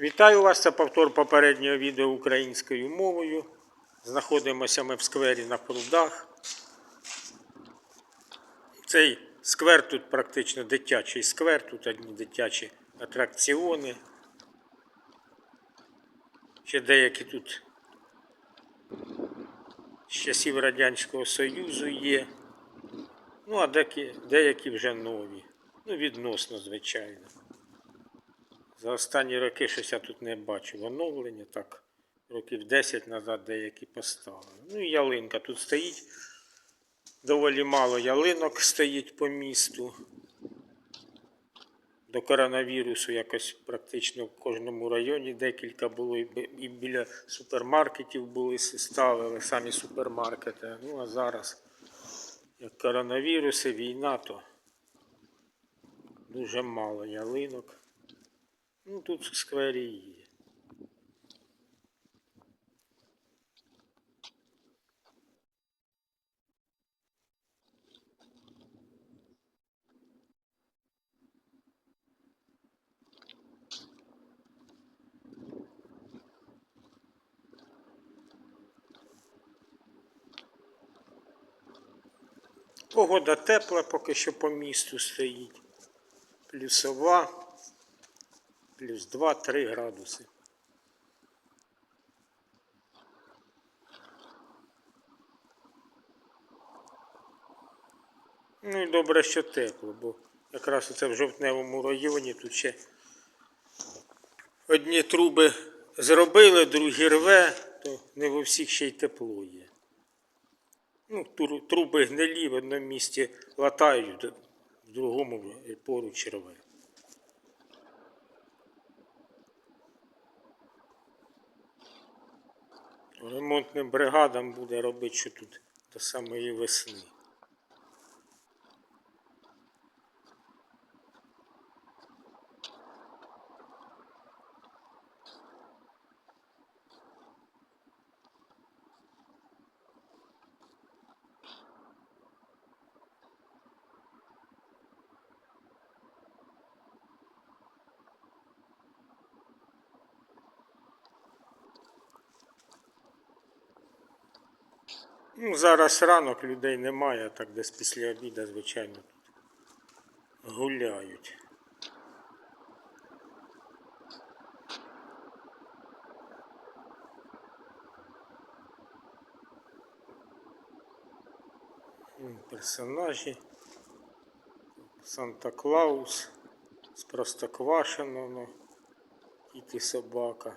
Вітаю вас, це повтор попереднього відео українською мовою. Знаходимося ми в сквері на прудах. Цей сквер тут практично дитячий сквер, тут одні дитячі атракціони. Ще деякі тут з часів Радянського Союзу є. Ну, а деякі, деякі вже нові. Ну, відносно, звичайно. За останні роки щось я тут не бачив оновлення, так років 10 назад деякі поставили. Ну і ялинка тут стоїть. Доволі мало ялинок стоїть по місту. До коронавірусу якось практично в кожному районі декілька було, і біля супермаркетів були ставили самі супермаркети. Ну а зараз, як коронавірус і війна, то дуже мало ялинок. Ну, тут сквері є. Погода тепла, поки що по місту стоїть. Плюсова, плюс 2-3 градуси. Ну і добре, що тепло, бо якраз оце в жовтневому районі тут ще одні труби зробили, другі рве, то не во всіх ще й тепло є. Ну, труби гнилі в одному місці латають, в другому поруч рве. Ремонтним бригадам буде робити, що тут до самої весни. Ну, зараз ранок людей немає, так десь після обіду, звичайно, гуляють. Персонажі. Санта-Клаус з Простоквашино, кіт і собака.